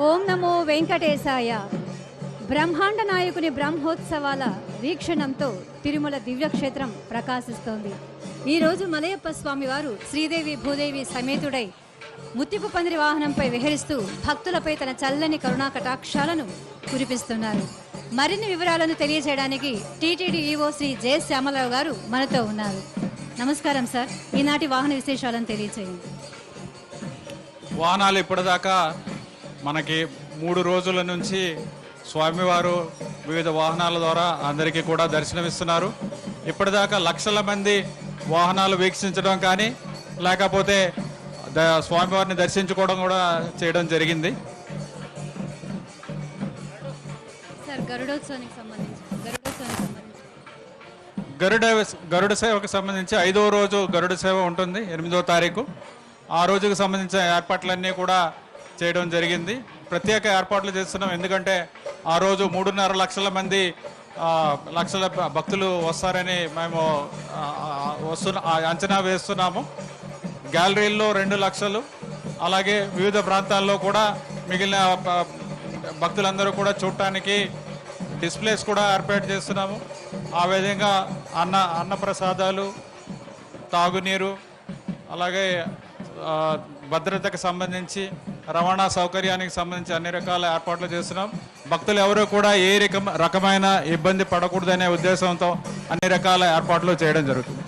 ఓం నమో వెంకటేశాయ. బ్రహ్మాండ నాయకుని బ్రహ్మోత్సవాల వీక్షణంతో తిరుమల దివ్యక్షేత్రం ప్రకాశిస్తోంది. ఈరోజు మలయప్ప స్వామి వారు శ్రీదేవి భూదేవి సమేతుడై ముత్తిపు పందిరి వాహనంపై విహరిస్తూ భక్తులపై తన చల్లని కరుణా కటాక్షాలను కురిపిస్తున్నారు. మరిన్ని వివరాలను తెలియజేయడానికి TTD EO Shri J Shyamala Rao గారు మనతో ఉన్నారు. నమస్కారం సార్. ఈనాటి వాహన విశేషాలను తెలియజేయండి వాహనాలు ఇప్పటిదాకా మనకి మూడు రోజుల నుంచి స్వామివారు వివిధ వాహనాల ద్వారా అందరికీ కూడా దర్శనమిస్తున్నారు. ఇప్పటిదాకా లక్షల మంది వాహనాలు వీక్షించడం కానీ లేకపోతే స్వామివారిని దర్శించుకోవడం కూడా చేయడం జరిగింది. గరుడ గరుడ సేవకు సంబంధించి ఐదో రోజు గరుడ సేవ ఉంటుంది ఎనిమిదో తారీఖు. ఆ రోజుకు సంబంధించిన ఏర్పాట్లన్నీ కూడా చేయడం జరిగింది. ప్రత్యేక ఏర్పాట్లు చేస్తున్నాం. ఎందుకంటే ఆ రోజు మూడున్నర లక్షల మంది లక్షల భక్తులు వస్తారని మేము వస్తున్న అంచనా వేస్తున్నాము. గ్యాలరీల్లో రెండు లక్షలు అలాగే వివిధ ప్రాంతాల్లో కూడా మిగిలిన భక్తులందరూ కూడా చూడటానికి డిస్ప్లేస్ కూడా ఏర్పాటు చేస్తున్నాము. ఆ విధంగా అన్న అన్నప్రసాదాలు తాగునీరు అలాగే భద్రతకు సంబంధించి రవాణా సౌకర్యానికి సంబంధించి అన్ని రకాల ఏర్పాట్లు చేస్తున్నాం. భక్తులు ఎవరు కూడా ఏ రకం రకమైన ఇబ్బంది పడకూడదనే ఉద్దేశంతో అన్ని రకాల ఏర్పాట్లు చేయడం జరుగుతుంది.